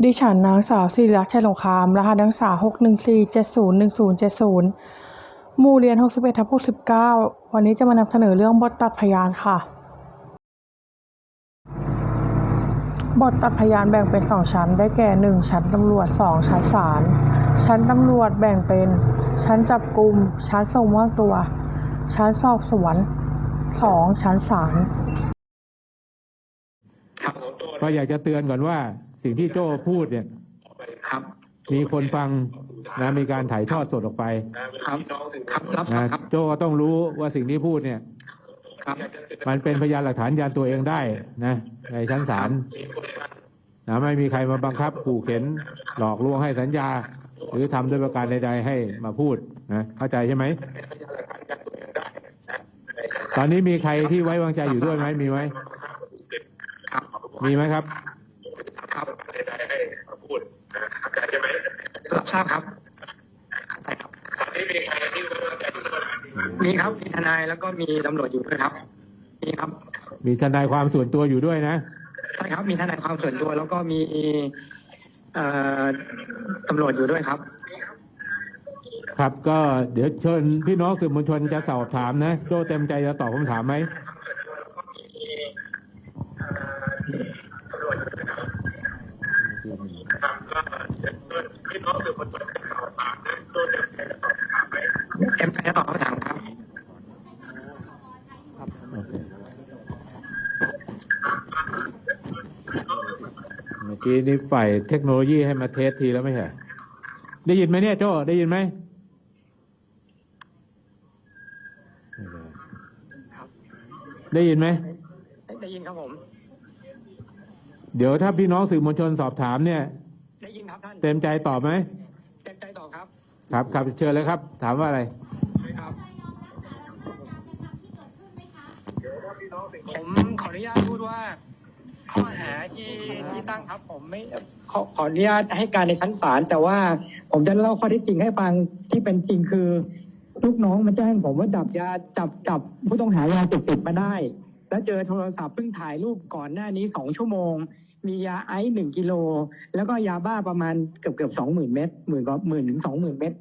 ดิฉันนางสาวศิริลักษ์ชัยสงคราม รหัสนักศึกษา614701070 หมู่เรียน 61ทับ69 วันนี้จะมานำเสนอเรื่องบทตัดพยานค่ะ บทตัดพยานแบ่งเป็น 2 ชั้น ได้แก่ 1 ชั้นตำรวจ 2 ชั้นศาล ชั้นตำรวจแบ่งเป็น ชั้นจับกลุ่ม ชั้นส่งมอบตัว ชั้นสอบสวน 2 ชั้นศาลครับก็อยากจะเตือนก่อนว่า สิ่งที่โจ้พูดเนี่ยครับ มีคนฟังนะมีการถ่ายทอดสดออกไป ครับครับรับนะครับโจ้ก็ต้องรู้ว่าสิ่งที่พูดเนี่ยครับ มันเป็นพยานหลักฐานยันตัวเองได้นะ ในชั้นศาลนะไม่มีใครมาบังคับขู่เข็นหลอกลวงให้สัญญา หรือทำด้วยประการใดๆให้มาพูดนะเข้าใจใช่ไหมตอนนี้มีใครที่ไว้วางใจอยู่ด้วยไหมมีไหมครับมีไหมครับครับ รับทราบครับใช่ครับมีครับมีทนายแล้วก็มีตำรวจอยู่ด้วยครับมีครับ มีทนายความส่วนตัวอยู่ด้วยนะใช่ครับมีทนายความส่วนตัว แล้วก็มีเอ่อตำรวจอยู่ด้วยครับ ครับก็เดี๋ยวเชิญพี่น้องสื่อมวลชนจะสอบถามนะ โจ้เต็มใจจะตอบคำถามไหม เต็มใจจะตอบคำถามครับเมื่อกี้นี่ฝ่ายเทคโนโลยีให้มาเทสทีแล้วไม่ใช่ได้ยินไหมเนี่ยโจ้ได้ยินไหมได้ยินไหมได้ยินครับผม เดี๋ยวถ้าพี่น้องสื่อมวลชนสอบถามเนี่ย ได้ยินครับท่าน เต็มใจตอบไหมเต็มใจตอบ ครับครับเชิญเลยครับ ถามว่าอะไร ผมขออนุญาตพูดว่า ข้อหาที่ที่ตั้งครับ ผมไม่ขอขออนุญาตให้การในชั้นศาลแต่ว่าผมจะเล่าข้อเท็จจริงให้ฟังที่เป็นจริงคือ ลูกน้องมาแจ้งผมว่าจับยาจับจับผู้ต้องหายาเสพติดมาได้ แล้วเจอโทรศัพท์เพิ่งถ่ายรูปก่อนหน้านี้สองชั่วโมง มียาไอซ์หนึ่งกิโลแล้วก็ยาบ้าประมาณเกือบเกือบสองหมื่นเม็ดหมื่นกว่าหมื่นถึงสองหมื่นเม็ด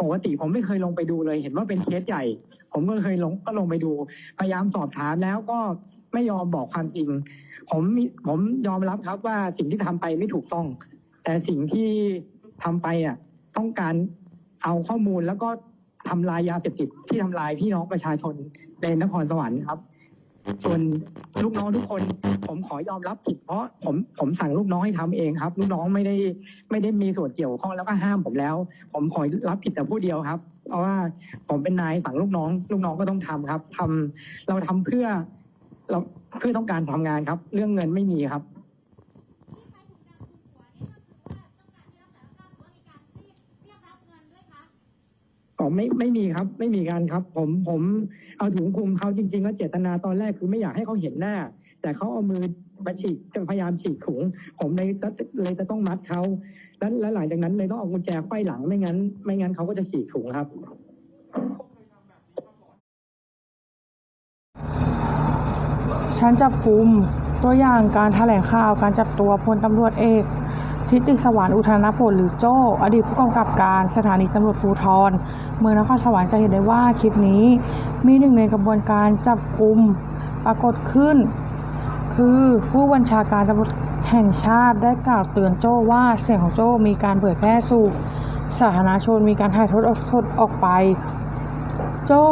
ปกติผมไม่เคยลงไปดูเลย เห็นว่าเป็นเคสใหญ่ ผมก็เคยลงก็ลงไปดู พยายามสอบถามแล้วก็ไม่ยอมบอกความจริง ผมผมยอมรับครับว่าสิ่งที่ทำไปไม่ถูกต้อง แต่สิ่งที่ทำไปอะต้องการเอาข้อมูลแล้วก็ทำลายยาเสพติดที่ทำลายพี่น้องประชาชนในนครสวรรค์ครับ ส่วนลูกน้องทุกคน ผมขอยอมรับผิดเพราะผมผมสั่งลูกน้องให้ทำเองครับ ลูกน้องไม่ได้ไม่ได้มีส่วนเกี่ยวข้องแล้วก็ห้ามผมแล้ว ผมขอรับผิดแต่ผู้เดียวครับ เพราะว่าผมเป็นนายสั่งลูกน้อง ลูกน้องก็ต้องทำครับทำเราทำเพื่อ เราเพื่อต้องการทำงานครับ เรื่องเงินไม่มีครับ อ๋อไม่ไม่มีครับ ไม่มีการครับ ผมผมเอาถุงคลุมเขาจริงๆแล้วเจตนาตอนแรกคือไม่อยากให้เขาเห็นหน้า แต่เขาเอามือมาฉีกจะพยายามฉีกถุง ผมเลยจะเลยจะต้องมัดเขาแล้วแล้วหลังจากนั้นเลยต้องเอากุญแจไขว้หลังไม่งั้น ไม่งั้นเขาก็จะฉีกถุงครับชั้นจับกลุ่มตัวอย่างการแถลงข่าวการจับตัวพลตำรวจเอก ทิติสวรรค์อุทานผลหรือโจ้อดีตผู้กำกับการสถานีตำรวจภูธรเมืองนครสวรรค์จะเห็นได้ว่าคลิปนี้มีหนึ่งในกระบวนการจับกลุ่มปรากฏขึ้น คือผู้บัญชาการตำรวจแห่งชาติได้กล่าวเตือนโจ้ว่าเสียงของโจ้มีการเผยแพร่สู่สาธารณชนมีการถ่ายทอดสดออกไป โจ้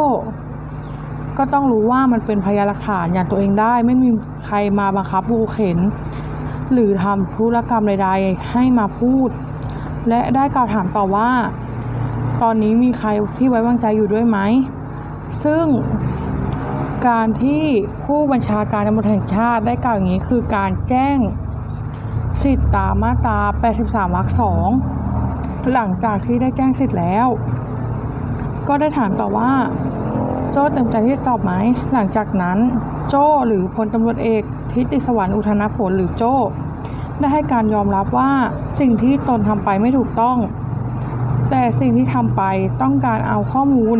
ก็ต้องรู้ว่ามันเป็นพยานหลักฐานอย่างตัวเองได้ ไม่มีใครมาบังคับบูเข็น หรือทำธุรกรรมใดๆให้มาพูด และได้กล่าวถามต่อว่า ตอนนี้มีใครที่ไว้วางใจอยู่ด้วยไหม ซึ่งการที่ผู้บัญชาการตำรวจแห่งชาติได้กล่าวอย่างนี้คือการแจ้งสิทธิตามมาตรา 83 วรรคสองหลังจากที่ได้แจ้งสิทธิ์แล้ว ก็ได้ถามต่อว่า โจ้เต็มใจที่จะตอบไหม หลังจากนั้น โจ้หรือพลตำรวจเอก ทิติสวรรค์อุทานผลหรือโจ้ ได้ให้การยอมรับว่าสิ่งที่ตนทำไปไม่ถูกต้อง แต่สิ่งที่ทำไปต้องการเอาข้อมูล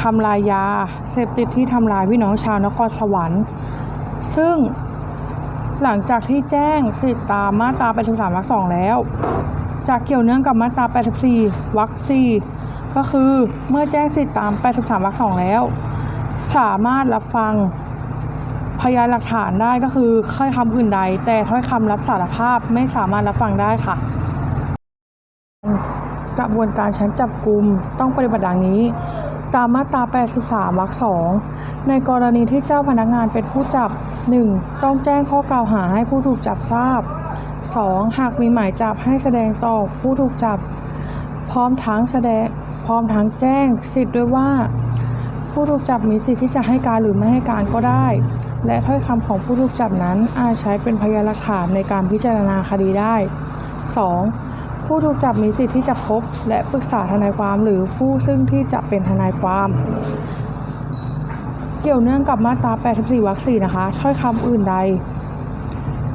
ทำลายยา เสพติดที่ทำลายพี่น้องชาวนครสวรรค์ ซึ่งหลังจากที่แจ้งสิทธิตามมาตรา 83วรรคสองแล้ว จากเกี่ยวเนื่องกับมาตรา 84วรรค4ก็คือเมื่อแจ้งสิทธิตาม 83วรรคสองแล้ว สามารถรับฟัง พยานหลักฐานได้ก็คือค่อยคำอื่นใด แต่ถ้อยคำรับสารภาพไม่สามารถรับฟังได้ค่ะ กระบวนการชั้นจับกลุ่มต้องปฏิบัติดังนี้ ตามมาตรา 83 วรรคสองในกรณีที่เจ้าพนักงานเป็นผู้จับ 1. ต้องแจ้งข้อกล่าวหาให้ผู้ถูกจับทราบ 2. หากมีหมายจับให้แสดงต่อผู้ถูกจับ พร้อมทั้งแสดงพร้อมทั้งแจ้งสิทธิ์ด้วยว่า ผู้ถูกจับมีสิทธิ์ที่จะให้การหรือไม่ให้การก็ได้ และถ้อยคำของผู้ถูกจับนั้นอาจใช้เป็นพยานหลักฐานในการพิจารณาคดีได้ 2. ผู้ถูกจับมีสิทธิ์ที่จะพบ และปรึกษาทนายความหรือผู้ซึ่งที่จะเป็นทนายความ เกี่ยวเนื่องกับมาตรา 84 วรรค 4 นะคะ ถ้อยคำอื่นใด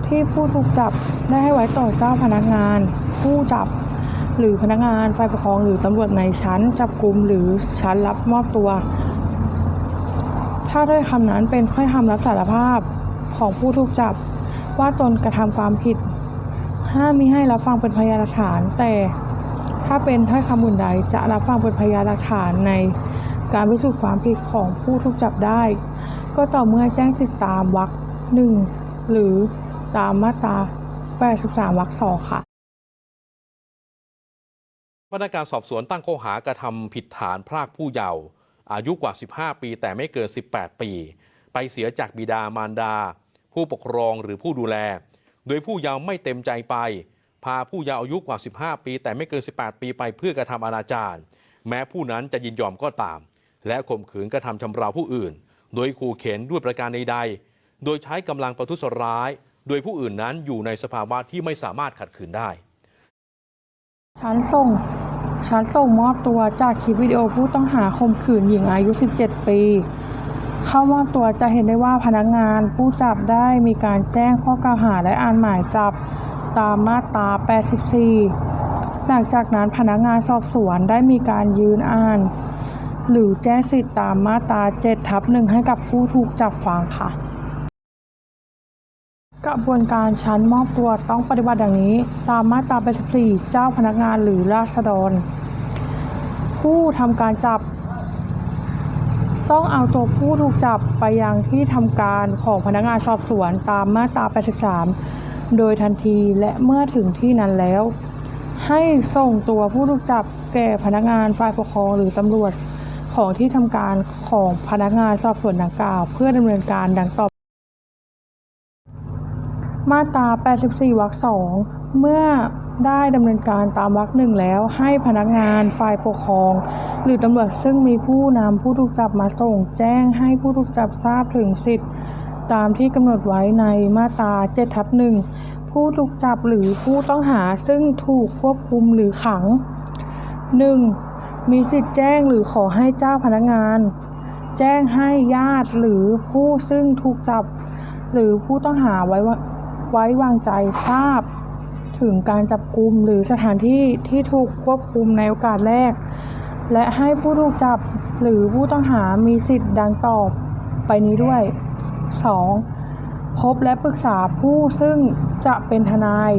ที่ผู้ถูกจับได้ให้ไว้ต่อเจ้าพนักงาน ผู้จับหรือพนักงานฝ่ายปกครองหรือตำรวจในชั้นจับกลุ่มหรือชั้นรับมอบตัว ถ้าถ้อยคำนั้นเป็นถ้อยคำรับสารภาพของผู้ถูกจับว่าตนกระทำความผิด ห้ามมิให้รับฟังเป็นพยานหลักฐาน แต่ถ้าเป็นถ้อยคำอื่นใดจะรับฟังเป็นพยานหลักฐานในการพิสูจน์ความผิดของผู้ถูกจับได้ ก็ต่อเมื่อแจ้งสิทธิตามวรรคหนึ่งหรือตามมาตรา 83 วรรคสองค่ะพนักงานสอบสวนตั้งข้อหากระทำผิดฐานพรากผู้เยาว์ อายุกว่า 15 ปี แต่ไม่เกิน 18 ปี ไปเสียจากบิดามารดา ผู้ปกครองหรือผู้ดูแล โดยผู้เยาว์ไม่เต็มใจไป พาผู้เยาว์อายุกว่า 15 ปี แต่ไม่เกิน 18 ปีไปเพื่อกระทำอนาจารแม้ผู้นั้นจะยินยอมก็ตาม และข่มขืนกระทำชำเราผู้อื่น โดยขู่เข็นด้วยประการใดๆ โดยใช้กำลังประทุษร้าย โดยผู้อื่นนั้นอยู่ในสภาวะที่ไม่สามารถขัดขืนได้ ฉันส่ง ฉันส่งมอบตัวจากคลิปวิดีโอผู้ต้องหาข่มขืนหญิงอายุ 17 ปี เข้ามอบตัวจะเห็นได้ว่าพนักงานผู้จับได้มีการแจ้งข้อกล่าวหาและอ่านหมายจับตามมาตรา 84 หลังจากนั้นพนักงานสอบสวนได้มีการยืนอ่าน หรือแจ้งสิทธิตามมาตรา7ทับหนึ่งให้กับผู้ถูกจับฟังค่ะ กระบวนการชั้นมอบตัวต้องปฏิบัติดังนี้ ตามมาตรา84เจ้าพนักงานหรือราษฎร ผู้ทำการจับ ต้องเอาตัวผู้ถูกจับไปยังที่ทำการของพนักงานสอบสวนตามมาตรา83 โดยทันทีและเมื่อถึงที่นั้นแล้ว ให้ส่งตัวผู้ถูกจับแก่พนักงานฝ่ายปกครองหรือตำรวจของที่ทำการของพนักงานสอบสวนดังกล่าว เพื่อดำเนินการดังต่อ มาตรา 84 วรรคสองเมื่อได้ดำเนินการตามวรรคหนึ่งแล้ว ให้พนักงานฝ่ายปกครอง หรือตำรวจซึ่งมีผู้นำผู้ถูกจับมาส่ง แจ้งให้ผู้ถูกจับทราบถึงสิทธิ์ตามที่กำหนดไว้ในมาตรา7ทับหนึ่งผู้ถูกจับหรือผู้ต้องหาซึ่งถูกควบคุมหรือขัง 1. มีสิทธิ์แจ้งหรือขอให้เจ้าพนักงาน แจ้งให้ญาติหรือผู้ซึ่งถูกจับ หรือผู้ต้องหาไว้ว่า ไว้วางใจทราบถึงการจับกุมหรือสถานที่ที่ถูกควบคุมในโอกาสแรก และให้ผู้ถูกจับหรือผู้ต้องหามีสิทธิ์ดังต่อไปนี้ด้วย 2. พบและปรึกษาผู้ซึ่งจะเป็นทนาย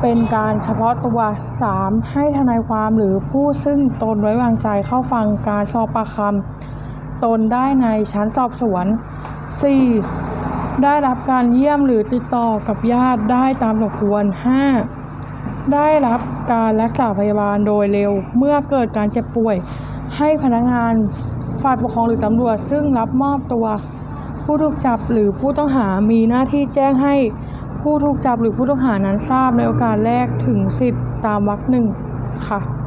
เป็นการเฉพาะตัว 3. ให้ทนายความหรือผู้ซึ่งตนไว้วางใจเข้าฟังการสอบปากคำตนได้ในชั้นสอบสวน 4. ได้รับการเยี่ยมหรือติดต่อกับญาติได้ตามสมควร 5. ได้รับการรักษาพยาบาลโดยเร็ว เมื่อเกิดการเจ็บป่วย ให้พนักงานฝ่ายปกครองหรือตำรวจซึ่งรับมอบตัว ผู้ถูกจับหรือผู้ต้องหามีหน้าที่แจ้งให้ผู้ถูกจับหรือผู้ต้องหานั้นทราบในโอกาสแรกถึงสิทธิ์ตามวรรคหนึ่งค่ะ